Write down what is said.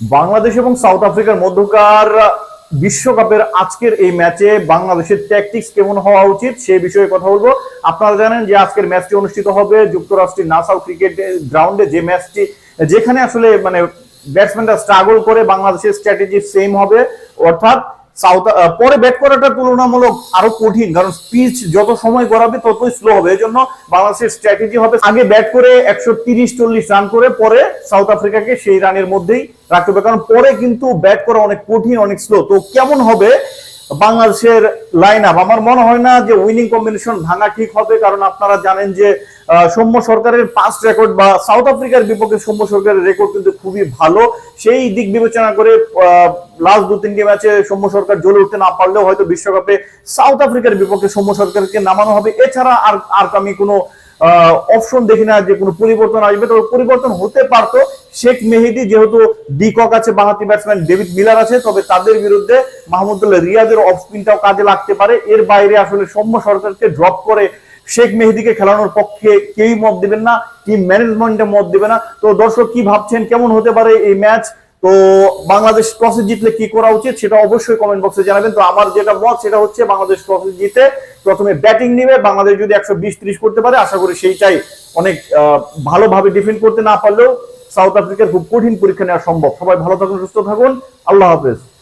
বাংলাদেশ এবং সাউথ আফ্রিকার মধ্যকার বিশ্বকাপের আজকের এই ম্যাচে বাংলাদেশের ট্যাকটিক্স কেমন হওয়া উচিত সে বিষয়ে কথা বলব। আপনারা জানেন যে আজকের ম্যাচটি অনুষ্ঠিত হবে যুক্তরাষ্ট্রের নাসাউ ক্রিকেট গ্রাউন্ডে। যে ম্যাচটি, যেখানে আসলে মানে ব্যাটসম্যানরা স্ট্রাগল করে, বাংলাদেশের স্ট্র্যাটেজি সেম হবে। অর্থাৎ সাউথ পরে ব্যাট করাটা তুলনামূলক আরও কঠিন, কারণ পিচ যত সময় গড়াবে ততই স্লো হবে। এই জন্য বাংলাদেশের স্ট্র্যাটেজি হবে আগে ব্যাট করে একশো তিরিশ, চল্লিশ রান করে পরে সাউথ আফ্রিকাকে সেই রানের মধ্যেই রাখতে হবে। কারণ পরে কিন্তু ব্যাট করা অনেক কঠিন, অনেক স্লো তো কেমন হবে বাংলাদেশের লাইন আপ আমার মনে হয় না যে উইনিং কম্বিনেশন ভাঙা ঠিক হবে, কারণ আপনারা জানেন যে সৌম্য সরকারের পাস্ট রেকর্ড বা সাউথ আফ্রিকার বিপক্ষে সৌম্য সরকারের রেকর্ড কিন্তু খুবই ভালো। সেই দিক বিবেচনা করে লাস্ট দু তিনটি ম্যাচে সৌম্য সরকার জ্বলে উঠতে না পারলেও হয়তো বিশ্বকাপে সাউথ আফ্রিকার বিপক্ষে সৌম্য সরকারকে নামানো হবে। এছাড়া আর আর আমি কোনো অপশন দেখি না যে কোনো পরিবর্তন আসবে। তবে পরিবর্তন হতে পারতো। শেখ মেহেদি যেহেতু ডিকক আছে বাহাতি ব্যাটসম্যান ডেভিড মিলার আছে, তবে তাদের বিরুদ্ধে মাহমুদুল্লাহ রিয়াদের অফ স্পিনটাও কাজে লাগতে পারে। এর বাইরে আসলে সৌম্য সরকারকে ড্রপ করে শেখ মেহেদিকে খেলানোর পক্ষে কেউই মত দিবেন না টিম ম্যানেজমেন্টে মত দিবে না। তো দর্শক কি ভাবছেন, কেমন হতে পারে এই ম্যাচ তো বাংলাদেশ টসে জিতলে কি করা উচিত সেটা অবশ্যই কমেন্ট বক্সে জানাবেন। তো আমার যেটা মত, সেটা হচ্ছে বাংলাদেশ টসে জিতে প্রথমে ব্যাটিং নিবে। বাংলাদেশ যদি একশো বিশ করতে পারে, আশা করি সেইটাই অনেক ভালোভাবে ডিফেন্ড করতে না পারলেও সাউথ আফ্রিকার খুব কঠিন পরীক্ষা নেওয়া সম্ভব। সবাই ভালো থাকুন, সুস্থ থাকুন। আল্লাহ হাফেজ।